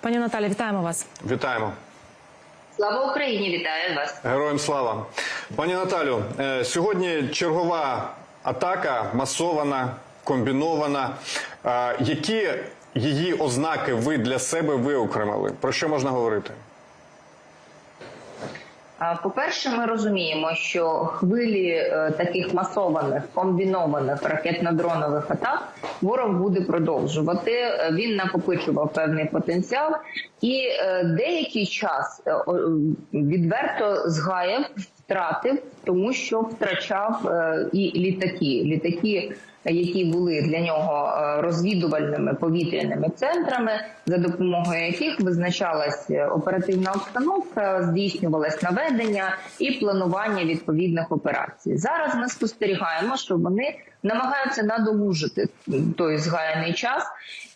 Пані Наталі, вітаємо вас. Вітаємо. Слава Україні! Вітаю вас. Героям слава. Пані Наталю, е, сьогодні чергова атака масована, комбінована. Е, Які її ознаки ви для себе виокремили? Про що можна говорити? По-перше, ми розуміємо, що хвилі е, таких масованих комбінованих ракетно-дронових атак ворог буде продовжувати. Е, Він накопичував певний потенціал, і е, деякий час відверто згаяв, втратив, тому що втрачав і літаки. Літаки які були для нього е, розвідувальними повітряними центрами, за допомогою яких визначалась е, оперативна обстановка, здійснювалось наведення і планування відповідних операцій. Зараз ми спостерігаємо, що вони намагаються надолужити той згаяний час,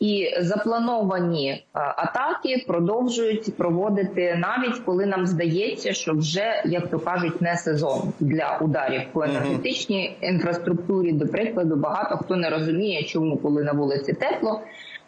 і заплановані е, атаки продовжують проводити навіть коли нам здається, що вже як то кажуть не сезон для ударів по енергетичній інфраструктурі. До прикладу, багато хто не розуміє, чому коли на вулиці тепло.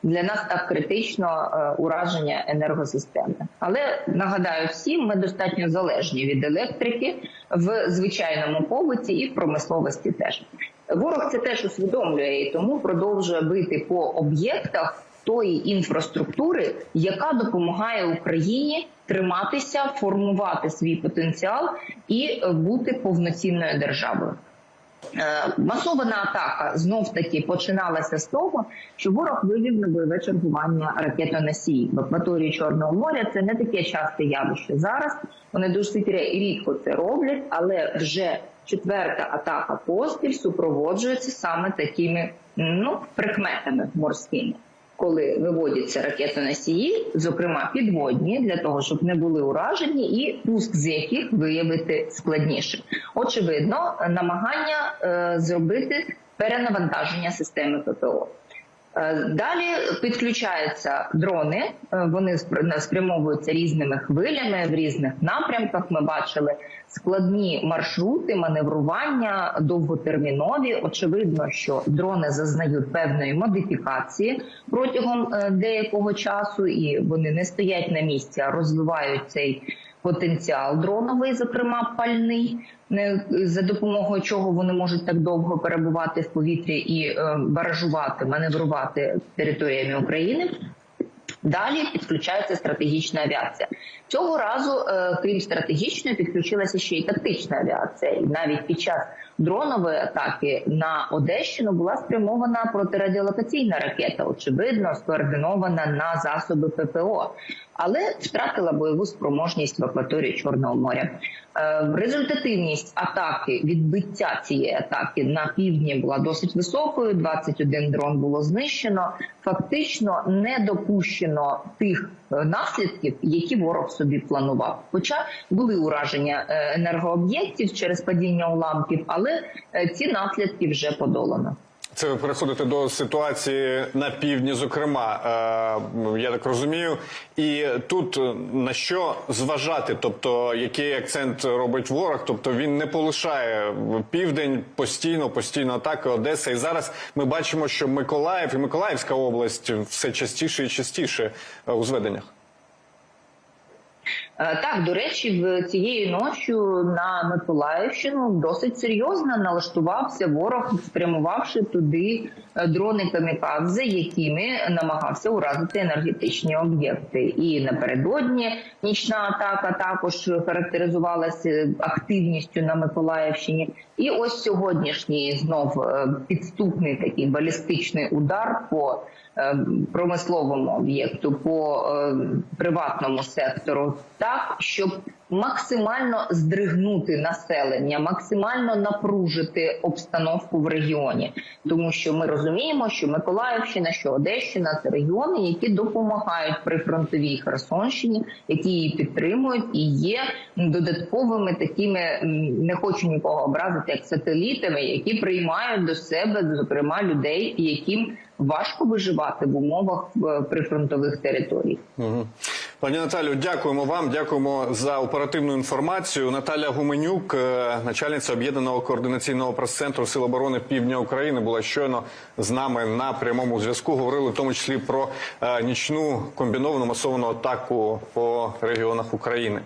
Для нас так критично е, ураження енергосистеми, але нагадаю всім, ми достатньо залежні від електрики в звичайному побуті і в промисловості. Теж ворог це теж усвідомлює і тому продовжує бити по об'єктах тої інфраструктури, яка допомагає Україні триматися, формувати свій потенціал і бути повноцінною державою. Е, Масована атака знов таки починалася з того, що ворог вивів на бойове чергування ракетоносії в акваторії Чорного моря. Це не таке часте явище зараз. Вони досить рідко це роблять, але вже четверта атака поспіль супроводжується саме такими ну прикметами морськими. Коли виводяться ракетоносії, зокрема підводні, для того, щоб не були уражені, і пуск з яких виявити складніше. Очевидно, намагання е, зробити перенавантаження системи ППО. Е, Далі підключаються дрони, е, вони спр- спрямовуються різними хвилями в різних напрямках. Ми бачили складні маршрути, маневрування довготермінові. Очевидно, що дрони зазнають певної модифікації протягом е, деякого часу, і вони не стоять на місці, а розвивають цей потенціал дроновий, зокрема пальний, за допомогою чого вони можуть так довго перебувати в повітрі і е, баражувати, маневрувати територіями України. Далі підключається стратегічна авіація. Цього разу, е, крім стратегічної, підключилася ще й тактична авіація. І навіть під час дронової атаки на Одещину була спрямована протирадіолокаційна ракета, очевидно, скоординована на засоби ППО, але втратила бойову спроможність в акваторії Чорного моря. Е, Результативність атаки, відбиття цієї атаки на півдні була досить високою. 21 дрон було знищено. Фактично не допущено тих е, наслідків, які ворог собі планував. Хоча були ураження е, енергооб'єктів через падіння уламків, але е, ці наслідки вже подолано. Це ви переходите до ситуації на півдні, зокрема, е, я так розумію. І тут е, на що зважати? Тобто, який акцент робить ворог? Тобто він не полишає південь постійно, постійно атаки Одеса. І зараз ми бачимо, що Миколаїв і Миколаївська область все частіше і частіше е, у зведеннях. Е, Так, до речі, в цією ночі на Миколаївщину досить серйозно налаштувався ворог, спрямувавши туди е, дрони камікадзе, якими намагався уразити енергетичні об'єкти. І напередодні нічна атака також характеризувалася активністю на Миколаївщині. І ось сьогоднішній знов е, підступний такий балістичний удар по промисловому об'єкту, по е, приватному сектору, так щоб максимально здригнути населення, максимально напружити обстановку в регіоні, тому що ми розуміємо, що Миколаївщина, що Одещина це регіони, які допомагають при фронтовій Херсонщині, які її підтримують і є додатковими такими не хочу нікого образити, як сателітами, які приймають до себе, зокрема, людей, яким важко виживати в умовах е, прифронтових територій. Угу. Пані Наталю, дякуємо вам. Дякуємо за оперативну інформацію. Наталя Гуменюк, е, начальниця об'єднаного координаційного прес-центру Сил оборони Півдня України, була щойно з нами на прямому зв'язку. Говорили в тому числі про е, нічну комбіновану масовану атаку по регіонах України.